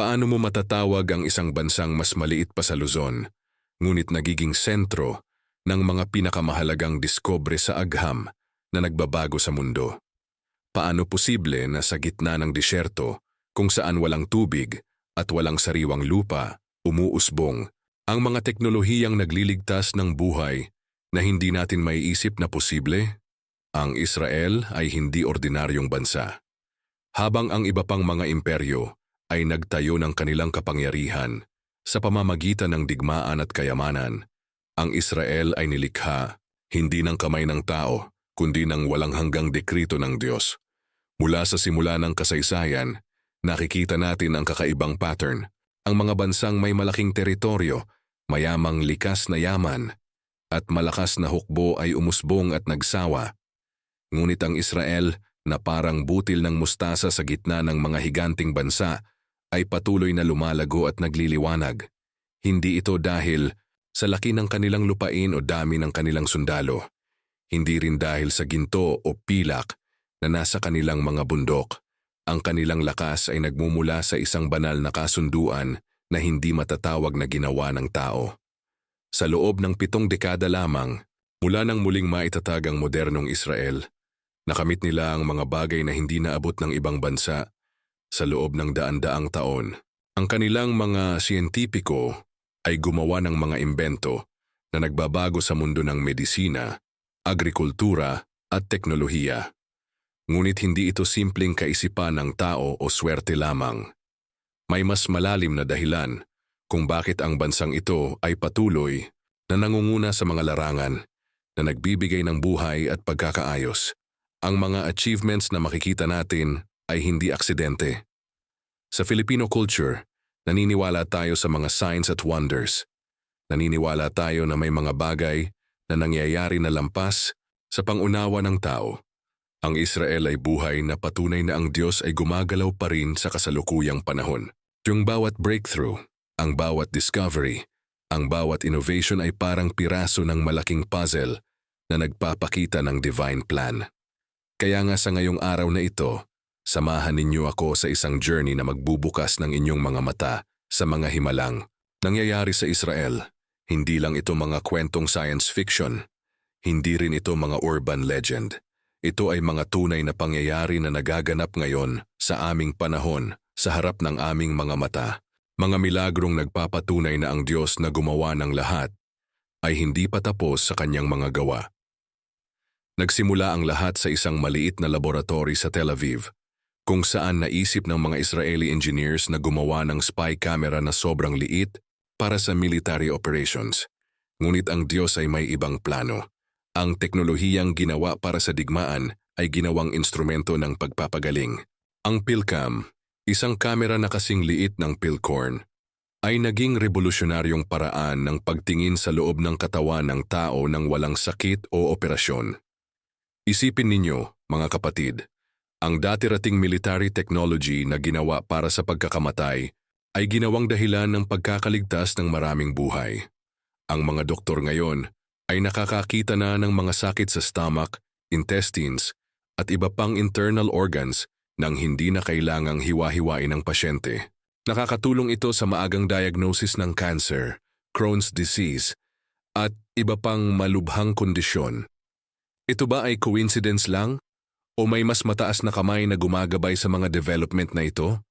Paano mo matatawag ang isang bansang mas maliit pa sa Luzon, ngunit nagiging sentro ng mga pinakamahalagang diskobre sa agham na nagbabago sa mundo? Paano posible na sa gitna ng disyerto, kung saan walang tubig at walang sariwang lupa, umuusbong ang mga teknolohiyang nagliligtas ng buhay na hindi natin maiisip na posible? Ang Israel ay hindi ordinaryong bansa. Habang ang iba pang mga imperyo ay nagtayo ng kanilang kapangyarihan sa pamamagitan ng digmaan at kayamanan, ang Israel ay nilikha hindi ng kamay ng tao, kundi ng walang hanggang dekrito ng Diyos. Mula sa simula ng kasaysayan, nakikita natin ang kakaibang pattern. Ang mga bansang may malaking teritoryo, mayamang likas na yaman, at malakas na hukbo ay umusbong at nagsawa. Ngunit ang Israel, na parang butil ng mustasa sa gitna ng mga higanting bansa, ay patuloy na lumalago at nagliliwanag. Hindi ito dahil sa laki ng kanilang lupain o dami ng kanilang sundalo. Hindi rin dahil sa ginto o pilak na nasa kanilang mga bundok. Ang kanilang lakas ay nagmumula sa isang banal na kasunduan na hindi matatawag na ginawa ng tao. Sa loob ng pitong dekada lamang, mula nang muling maitatag ang modernong Israel, nakamit nila ang mga bagay na hindi naabot ng ibang bansa sa loob ng daan-daang taon. Ang kanilang mga siyentipiko ay gumawa ng mga imbento na nagbabago sa mundo ng medisina, agrikultura at teknolohiya. Ngunit hindi ito simpleng kaisipan ng tao o swerte lamang. May mas malalim na dahilan kung bakit ang bansang ito ay patuloy na nangunguna sa mga larangan na nagbibigay ng buhay at pagkakaayos. Ang mga achievements na makikita natin ay hindi aksidente. Sa Filipino culture, naniniwala tayo sa mga signs at wonders. Naniniwala tayo na may mga bagay na nangyayari na lampas sa pangunawa ng tao. Ang Israel ay buhay na patunay na ang Diyos ay gumagalaw pa rin sa kasalukuyang panahon. Yung bawat breakthrough, ang bawat discovery, ang bawat innovation ay parang piraso ng malaking puzzle na nagpapakita ng divine plan. Kaya nga sa ngayong araw na ito, samahan ninyo ako sa isang journey na magbubukas ng inyong mga mata sa mga himalang. Nangyayari sa Israel, hindi lang ito mga kwentong science fiction, hindi rin ito mga urban legend. Ito ay mga tunay na pangyayari na nagaganap ngayon sa aming panahon sa harap ng aming mga mata, mga milagrong nagpapatunay na ang Diyos na gumawa ng lahat ay hindi pa tapos sa kanyang mga gawa. Nagsimula ang lahat sa isang maliit na laboratory sa Tel Aviv, kung saan naisip ng mga Israeli engineers na gumawa ng spy camera na sobrang liit para sa military operations. Ngunit ang Diyos ay may ibang plano. Ang teknolohiyang ginawa para sa digmaan ay ginawang instrumento ng pagpapagaling. Ang PhilCam Isang kamera na kasing liit ng Pilcorn ay naging revolusyonaryong paraan ng pagtingin sa loob ng katawan ng tao nang walang sakit o operasyon. Isipin ninyo, mga kapatid, ang dati-rating military technology na ginawa para sa pagkakamatay ay ginawang dahilan ng pagkakaligtas ng maraming buhay. Ang mga doktor ngayon ay nakakakita na ng mga sakit sa stomach, intestines, at iba pang internal organs nang hindi na kailangang hiwa-hiwain ng pasyente. Nakakatulong ito sa maagang diagnosis ng cancer, Crohn's disease, at iba pang malubhang kondisyon. Ito ba ay coincidence lang? O may mas mataas na kamay na gumagabay sa mga development na ito?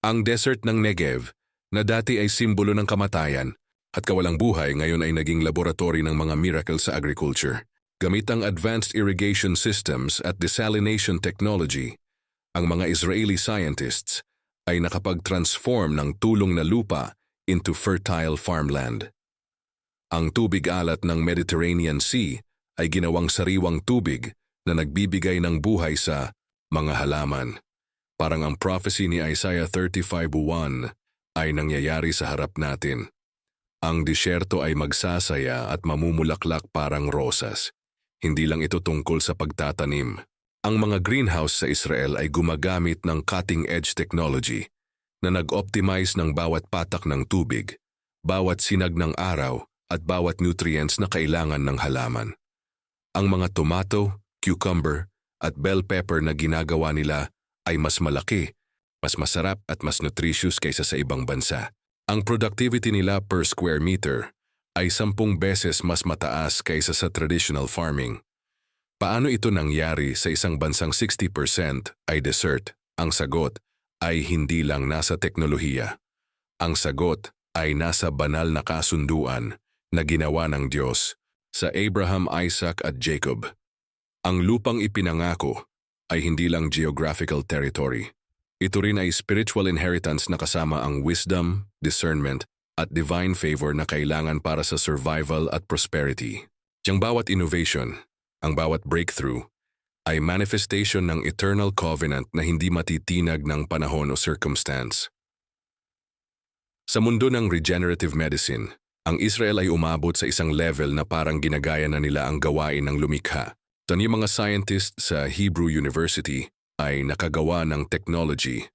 Ang desert ng Negev, na dati ay simbolo ng kamatayan at kawalang buhay ngayon ay naging laboratory ng mga miracle sa agriculture. Gamit ang advanced irrigation systems at desalination technology, ang mga Israeli scientists ay nakapag-transform ng tulong na lupa into fertile farmland. Ang tubig alat ng Mediterranean Sea ay ginawang sariwang tubig na nagbibigay ng buhay sa mga halaman. Parang ang prophecy ni Isaiah 35.1 ay nangyayari sa harap natin. Ang disyerto ay magsasaya at mamumulaklak parang rosas. Hindi lang ito tungkol sa pagtatanim, ang mga greenhouse sa Israel ay gumagamit ng cutting-edge technology na nag-optimize ng bawat patak ng tubig, bawat sinag ng araw at bawat nutrients na kailangan ng halaman. Ang mga tomato, cucumber at bell pepper na ginagawa nila ay mas malaki mas masarap at mas nutritious kaysa sa ibang bansa. Ang productivity nila per square meter ay sampung beses mas mataas kaysa sa traditional farming. Paano ito nangyari sa isang bansang 60% ay dessert? Ang sagot ay hindi lang nasa teknolohiya. Ang sagot ay nasa banal na kasunduan na ginawa ng Diyos sa Abraham, Isaac at Jacob. Ang lupang ipinangako ay hindi lang geographical territory. Ito rin ay spiritual inheritance na kasama ang wisdom, discernment, at divine favor na kailangan para sa survival at prosperity. Ang bawat innovation, ang bawat breakthrough, ay manifestation ng eternal covenant na hindi matitinag ng panahon o circumstance. Sa mundo ng regenerative medicine, ang Israel ay umabot sa isang level na parang ginagaya na nila ang gawain ng lumikha. Tan yung mga scientists sa Hebrew University ay nakagawa ng technology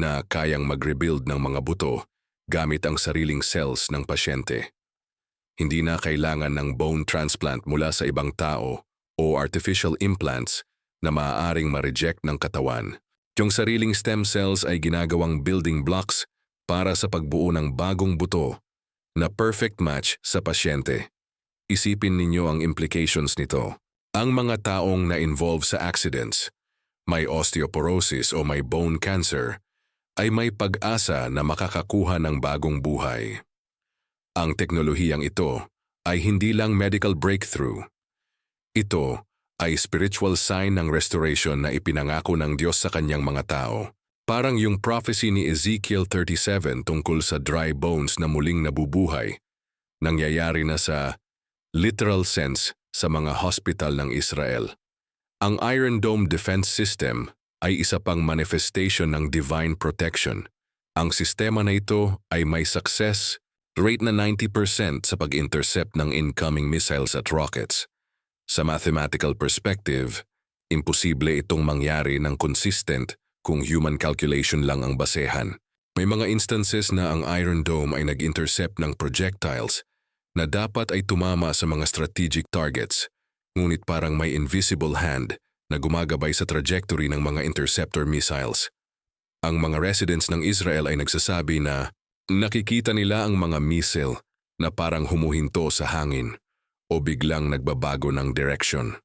na kayang mag-rebuild ng mga buto gamit ang sariling cells ng pasyente. Hindi na kailangan ng bone transplant mula sa ibang tao o artificial implants na maaaring ma-reject ng katawan. Yung sariling stem cells ay ginagawang building blocks para sa pagbuo ng bagong buto na perfect match sa pasyente. Isipin ninyo ang implications nito. Ang mga taong na-involve sa accidents, may osteoporosis o may bone cancer, ay may pag-asa na makakakuha ng bagong buhay. Ang teknolohiyang ito ay hindi lang medical breakthrough. Ito ay spiritual sign ng restoration na ipinangako ng Diyos sa kanyang mga tao. Parang yung prophecy ni Ezekiel 37 tungkol sa dry bones na muling nabubuhay, nangyayari na sa literal sense sa mga hospital ng Israel. Ang Iron Dome Defense System ay isa pang manifestation ng divine protection. Ang sistema na ito ay may success rate na 90% sa pag-intercept ng incoming missiles at rockets. Sa mathematical perspective, imposible itong mangyari ng consistent kung human calculation lang ang basehan. May mga instances na ang Iron Dome ay nag-intercept ng projectiles na dapat ay tumama sa mga strategic targets, ngunit parang may invisible hand na gumagabay sa trajectory ng mga interceptor missiles. Ang mga residents ng Israel ay nagsasabi na nakikita nila ang mga missile na parang humuhinto sa hangin o biglang nagbabago ng direction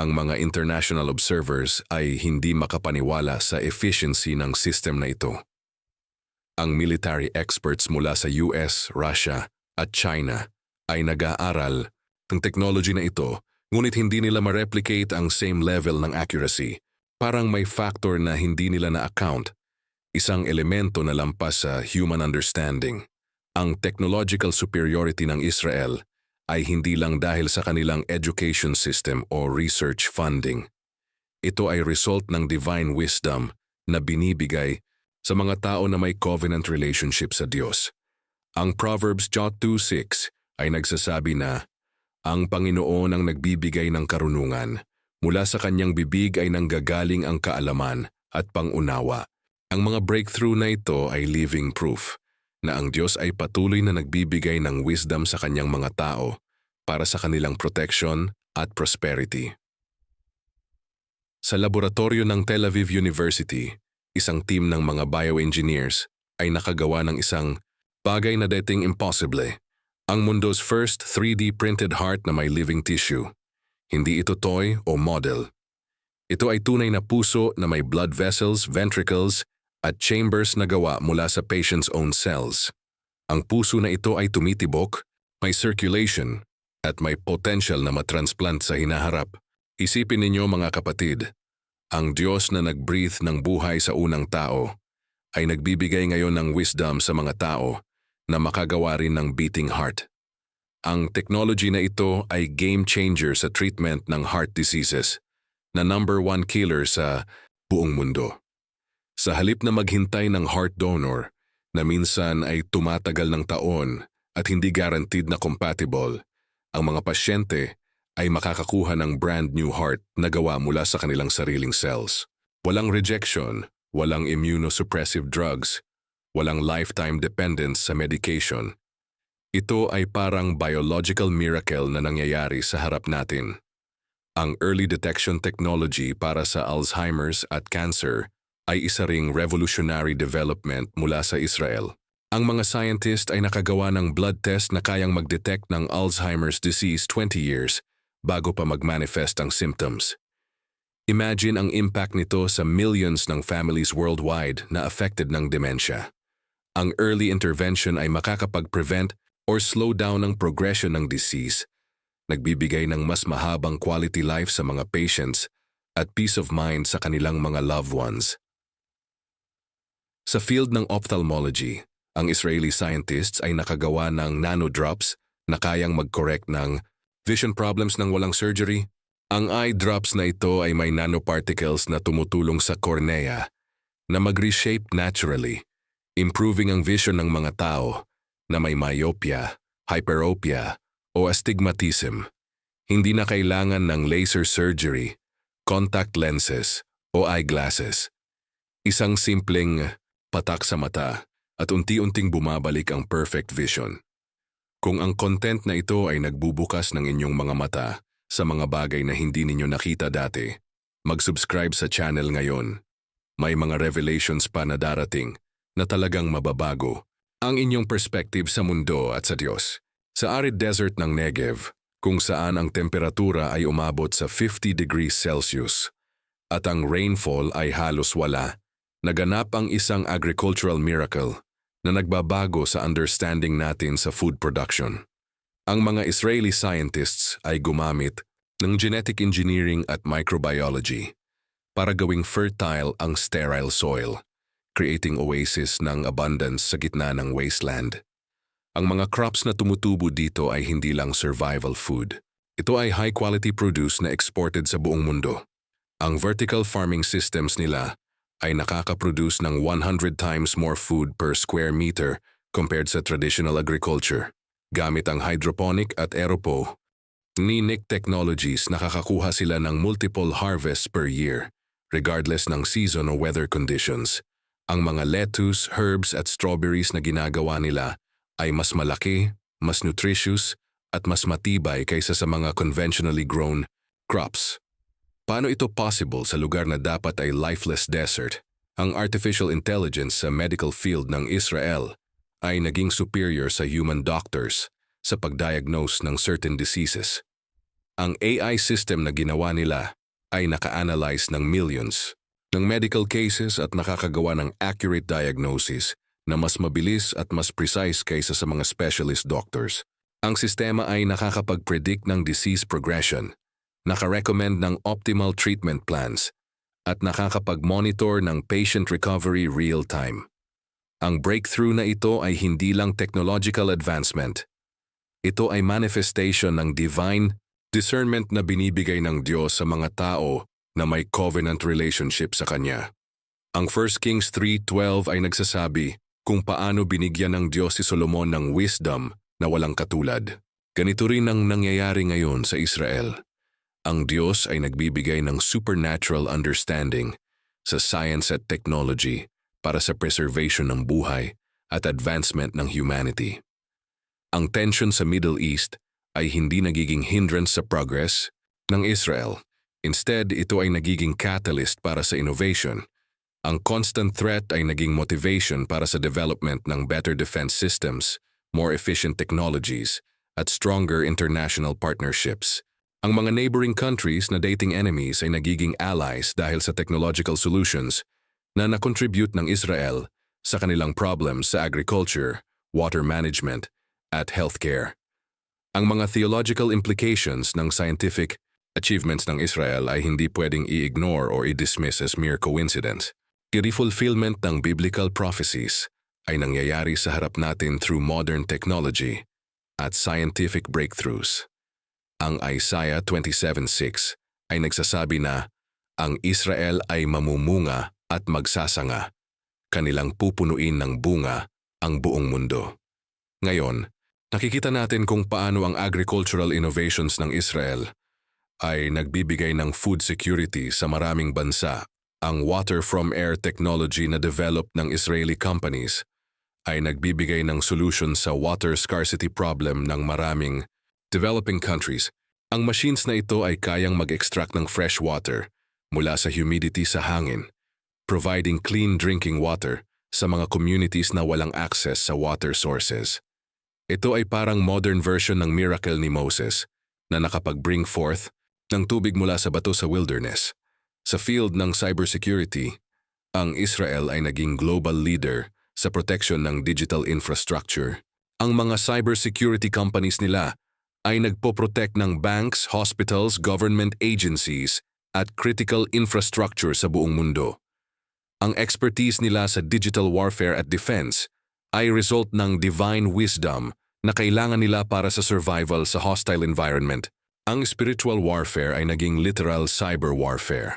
ang mga international observers ay hindi makapaniwala sa efficiency ng system na ito. Ang military experts mula sa US, Russia at China ay nag-aaral ng technology na ito ngunit hindi nila ma-replicate ang same level ng accuracy. Parang may factor na hindi nila na-account, isang elemento na lampas sa human understanding. Ang technological superiority ng Israel ay hindi lang dahil sa kanilang education system o research funding. Ito ay result ng divine wisdom na binibigay sa mga tao na may covenant relationship sa Diyos. Ang Proverbs 2.6 ay nagsasabi na, Ang Panginoon ang nagbibigay ng karunungan. Mula sa kanyang bibig ay nanggagaling ang kaalaman at pangunawa. Ang mga breakthrough na ito ay living proof na ang Diyos ay patuloy na nagbibigay ng wisdom sa kanyang mga tao para sa kanilang protection at prosperity. Sa laboratorio ng Tel Aviv University, isang team ng mga bioengineers ay nakagawa ng isang bagay na dating impossible, ang mundo's first 3D printed heart na may living tissue. Hindi ito toy o model. Ito ay tunay na puso na may blood vessels, ventricles, at chambers na gawa mula sa patient's own cells. Ang puso na ito ay tumitibok, may circulation, at may potential na matransplant sa hinaharap. Isipin ninyo mga kapatid, ang Diyos na nag-breathe ng buhay sa unang tao ay nagbibigay ngayon ng wisdom sa mga tao na makagawa rin ng beating heart. Ang technology na ito ay game changer sa treatment ng heart diseases na number one killer sa buong mundo. Sa halip na maghintay ng heart donor na minsan ay tumatagal ng taon at hindi guaranteed na compatible, ang mga pasyente ay makakakuha ng brand new heart na gawa mula sa kanilang sariling cells. Walang rejection, walang immunosuppressive drugs, walang lifetime dependence sa medication. Ito ay parang biological miracle na nangyayari sa harap natin. Ang early detection technology para sa Alzheimer's at cancer ay isa ring revolutionary development mula sa Israel. Ang mga scientist ay nakagawa ng blood test na kayang mag-detect ng Alzheimer's disease 20 years bago pa mag-manifest ang symptoms. Imagine ang impact nito sa millions ng families worldwide na affected ng dementia. Ang early intervention ay makakapag-prevent or slow down ang progression ng disease, nagbibigay ng mas mahabang quality life sa mga patients at peace of mind sa kanilang mga loved ones. Sa field ng ophthalmology, ang Israeli scientists ay nakagawa ng nanodrops na kayang mag-correct ng vision problems ng walang surgery. Ang eye drops na ito ay may nanoparticles na tumutulong sa cornea na mag-reshape naturally, improving ang vision ng mga tao na may myopia, hyperopia o astigmatism. Hindi na kailangan ng laser surgery, contact lenses o eyeglasses. Isang simpleng patak sa mata at unti-unting bumabalik ang perfect vision. Kung ang content na ito ay nagbubukas ng inyong mga mata sa mga bagay na hindi ninyo nakita dati, mag-subscribe sa channel ngayon. May mga revelations pa na darating na talagang mababago ang inyong perspective sa mundo at sa Diyos. Sa arid desert ng Negev, kung saan ang temperatura ay umabot sa 50 degrees Celsius at ang rainfall ay halos wala, naganap ang isang agricultural miracle na nagbabago sa understanding natin sa food production. Ang mga Israeli scientists ay gumamit ng genetic engineering at microbiology para gawing fertile ang sterile soil, creating oasis ng abundance sa gitna ng wasteland. Ang mga crops na tumutubo dito ay hindi lang survival food. Ito ay high-quality produce na exported sa buong mundo. Ang vertical farming systems nila ay nakakaproduce ng 100 times more food per square meter compared sa traditional agriculture. Gamit ang hydroponic at aeropo, Ninic Technologies nakakakuha sila ng multiple harvests per year, regardless ng season o weather conditions. Ang mga lettuce, herbs at strawberries na ginagawa nila ay mas malaki, mas nutritious, at mas matibay kaysa sa mga conventionally grown crops. Paano ito possible sa lugar na dapat ay lifeless desert? Ang artificial intelligence sa medical field ng Israel ay naging superior sa human doctors sa pagdiagnose ng certain diseases. Ang AI system na ginawa nila ay naka-analyze ng millions ng medical cases at nakakagawa ng accurate diagnosis na mas mabilis at mas precise kaysa sa mga specialist doctors. Ang sistema ay nakakapag-predict ng disease progression nakarecommend ng optimal treatment plans, at nakakapag-monitor ng patient recovery real-time. Ang breakthrough na ito ay hindi lang technological advancement. Ito ay manifestation ng divine discernment na binibigay ng Diyos sa mga tao na may covenant relationship sa Kanya. Ang 1 Kings 3.12 ay nagsasabi kung paano binigyan ng Diyos si Solomon ng wisdom na walang katulad. Ganito rin ang nangyayari ngayon sa Israel. Ang Diyos ay nagbibigay ng supernatural understanding sa science at technology para sa preservation ng buhay at advancement ng humanity. Ang tension sa Middle East ay hindi nagiging hindrance sa progress ng Israel. Instead, ito ay nagiging catalyst para sa innovation. Ang constant threat ay naging motivation para sa development ng better defense systems, more efficient technologies, at stronger international partnerships. Ang mga neighboring countries na dating enemies ay nagiging allies dahil sa technological solutions na nakontribute ng Israel sa kanilang problems sa agriculture, water management, at healthcare. Ang mga theological implications ng scientific achievements ng Israel ay hindi pwedeng i-ignore or i-dismiss as mere coincidence. I-fulfillment ng biblical prophecies ay nangyayari sa harap natin through modern technology at scientific breakthroughs. Ang Isaiah 27.6 ay nagsasabi na ang Israel ay mamumunga at magsasanga. Kanilang pupunuin ng bunga ang buong mundo. Ngayon, nakikita natin kung paano ang agricultural innovations ng Israel ay nagbibigay ng food security sa maraming bansa. Ang water from air technology na developed ng Israeli companies ay nagbibigay ng solution sa water scarcity problem ng maraming developing countries, ang machines na ito ay kayang mag-extract ng fresh water mula sa humidity sa hangin, providing clean drinking water sa mga communities na walang access sa water sources. Ito ay parang modern version ng miracle ni Moses na nakapag-bring forth ng tubig mula sa bato sa wilderness. Sa field ng cybersecurity, ang Israel ay naging global leader sa protection ng digital infrastructure. Ang mga cybersecurity companies nila ay nagpo-protect ng banks, hospitals, government agencies at critical infrastructure sa buong mundo. Ang expertise nila sa digital warfare at defense ay result ng divine wisdom na kailangan nila para sa survival sa hostile environment. Ang spiritual warfare ay naging literal cyber warfare.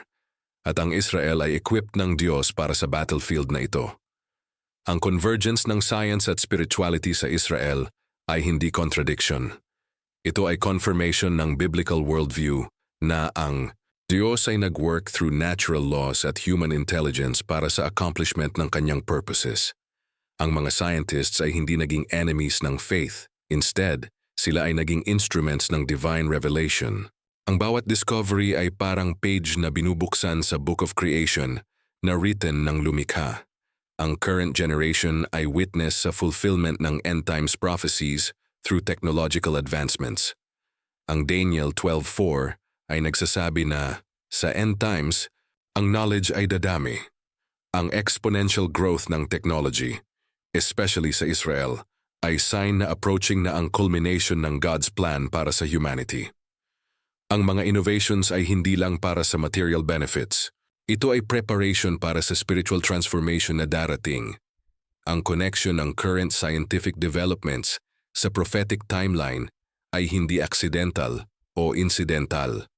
At ang Israel ay equipped ng Diyos para sa battlefield na ito. Ang convergence ng science at spirituality sa Israel ay hindi contradiction. Ito ay confirmation ng biblical worldview na ang Diyos ay nag-work through natural laws at human intelligence para sa accomplishment ng kanyang purposes. Ang mga scientists ay hindi naging enemies ng faith. Instead, sila ay naging instruments ng divine revelation. Ang bawat discovery ay parang page na binubuksan sa Book of Creation na written ng lumikha. Ang current generation ay witness sa fulfillment ng end times prophecies through technological advancements. Ang Daniel 12.4 ay nagsasabi na sa end times, ang knowledge ay dadami. Ang exponential growth ng technology, especially sa Israel, ay sign na approaching na ang culmination ng God's plan para sa humanity. Ang mga innovations ay hindi lang para sa material benefits. Ito ay preparation para sa spiritual transformation na darating. Ang connection ng current scientific developments sa prophetic timeline ay hindi accidental o incidental.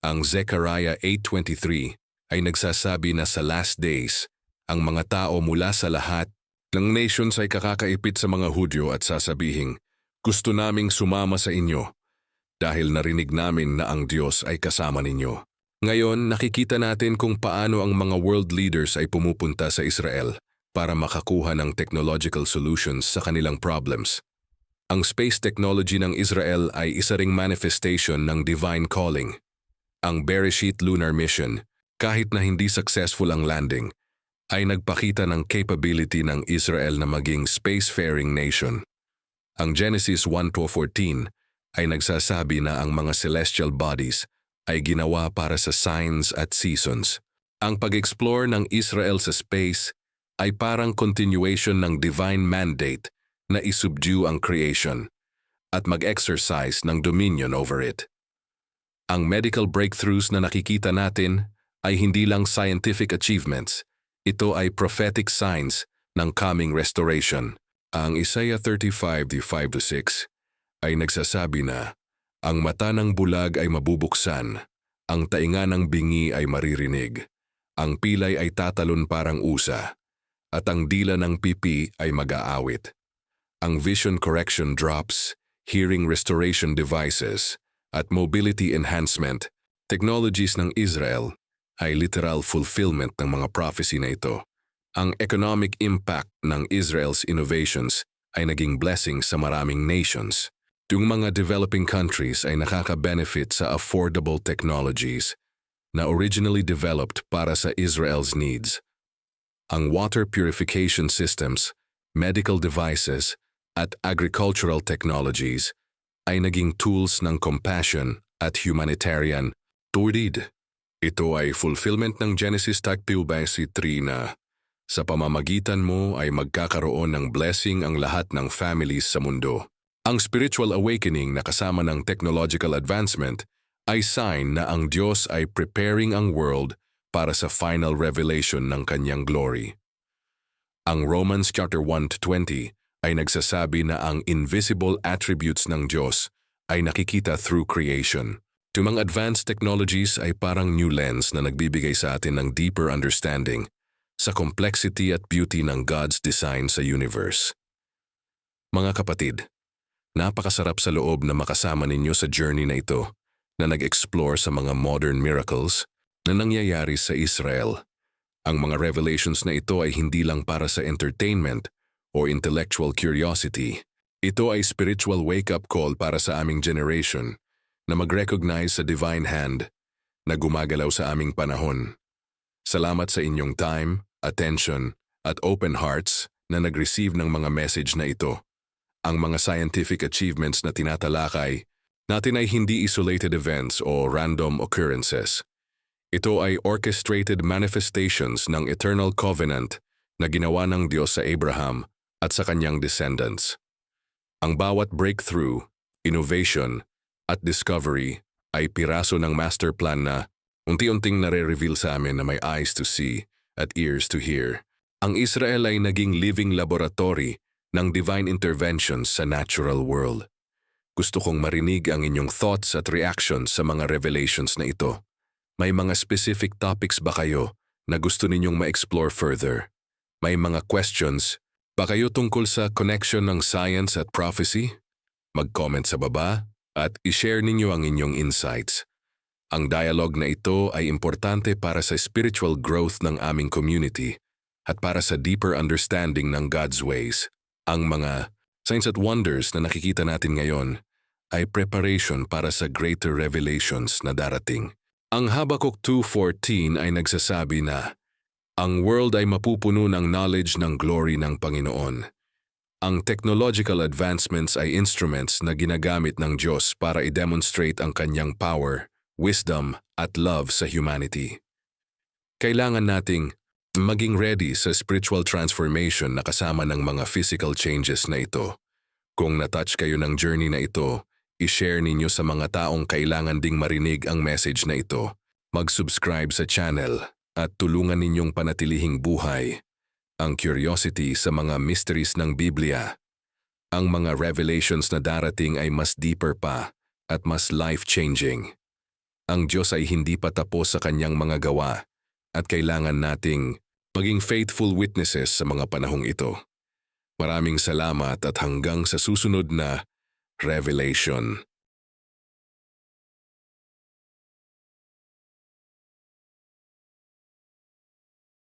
Ang Zechariah 8.23 ay nagsasabi na sa last days, ang mga tao mula sa lahat ng nations ay kakakaipit sa mga Hudyo at sasabihing, Gusto naming sumama sa inyo dahil narinig namin na ang Diyos ay kasama ninyo. Ngayon, nakikita natin kung paano ang mga world leaders ay pumupunta sa Israel para makakuha ng technological solutions sa kanilang problems. Ang space technology ng Israel ay isa ring manifestation ng divine calling ang Bereshit Lunar Mission, kahit na hindi successful ang landing, ay nagpakita ng capability ng Israel na maging spacefaring nation. Ang Genesis 1.14 ay nagsasabi na ang mga celestial bodies ay ginawa para sa signs at seasons. Ang pag-explore ng Israel sa space ay parang continuation ng divine mandate na isubdue ang creation at mag-exercise ng dominion over it. Ang medical breakthroughs na nakikita natin ay hindi lang scientific achievements, ito ay prophetic signs ng coming restoration. Ang Isaiah 35:5-6 ay nagsasabi na, ang mata ng bulag ay mabubuksan, ang tainga ng bingi ay maririnig, ang pilay ay tatalon parang usa, at ang dila ng pipi ay mag-aawit. Ang vision correction drops, hearing restoration devices, at mobility enhancement, technologies ng Israel ay literal fulfillment ng mga prophecy na ito. Ang economic impact ng Israel's innovations ay naging blessing sa maraming nations. Yung mga developing countries ay nakaka-benefit sa affordable technologies na originally developed para sa Israel's needs. Ang water purification systems, medical devices, at agricultural technologies ay naging tools ng compassion at humanitarian tuwid. Ito ay fulfillment ng Genesis 3 na sa pamamagitan mo ay magkakaroon ng blessing ang lahat ng families sa mundo. Ang spiritual awakening na kasama ng technological advancement ay sign na ang Diyos ay preparing ang world para sa final revelation ng kanyang glory. Ang Romans chapter 1-20 ay nagsasabi na ang invisible attributes ng Diyos ay nakikita through creation. Tumang advanced technologies ay parang new lens na nagbibigay sa atin ng deeper understanding sa complexity at beauty ng God's design sa universe. Mga kapatid, napakasarap sa loob na makasama ninyo sa journey na ito na nag-explore sa mga modern miracles na nangyayari sa Israel. Ang mga revelations na ito ay hindi lang para sa entertainment o intellectual curiosity. Ito ay spiritual wake-up call para sa aming generation na mag-recognize sa divine hand na gumagalaw sa aming panahon. Salamat sa inyong time, attention, at open hearts na nag-receive ng mga message na ito. Ang mga scientific achievements na tinatalakay natin ay hindi isolated events o random occurrences. Ito ay orchestrated manifestations ng eternal covenant na ginawa ng Diyos sa Abraham at sa kanyang descendants. Ang bawat breakthrough, innovation, at discovery ay piraso ng master plan na unti-unting nare-reveal sa amin na may eyes to see at ears to hear. Ang Israel ay naging living laboratory ng divine interventions sa natural world. Gusto kong marinig ang inyong thoughts at reactions sa mga revelations na ito. May mga specific topics ba kayo na gusto ninyong ma-explore further? May mga questions ba kayo tungkol sa connection ng science at prophecy? Mag-comment sa baba at i-share ninyo ang inyong insights. Ang dialogue na ito ay importante para sa spiritual growth ng aming community at para sa deeper understanding ng God's ways. Ang mga signs at wonders na nakikita natin ngayon ay preparation para sa greater revelations na darating. Ang Habakuk 2.14 ay nagsasabi na, Ang world ay mapupuno ng knowledge ng glory ng Panginoon. Ang technological advancements ay instruments na ginagamit ng Diyos para i-demonstrate ang kanyang power, wisdom, at love sa humanity. Kailangan nating maging ready sa spiritual transformation na kasama ng mga physical changes na ito. Kung natouch kayo ng journey na ito, i-share ninyo sa mga taong kailangan ding marinig ang message na ito. Mag-subscribe sa channel at tulungan ninyong panatilihing buhay ang curiosity sa mga mysteries ng Biblia. Ang mga revelations na darating ay mas deeper pa at mas life-changing. Ang Diyos ay hindi pa tapos sa kanyang mga gawa at kailangan nating maging faithful witnesses sa mga panahong ito. Maraming salamat at hanggang sa susunod na Revelation.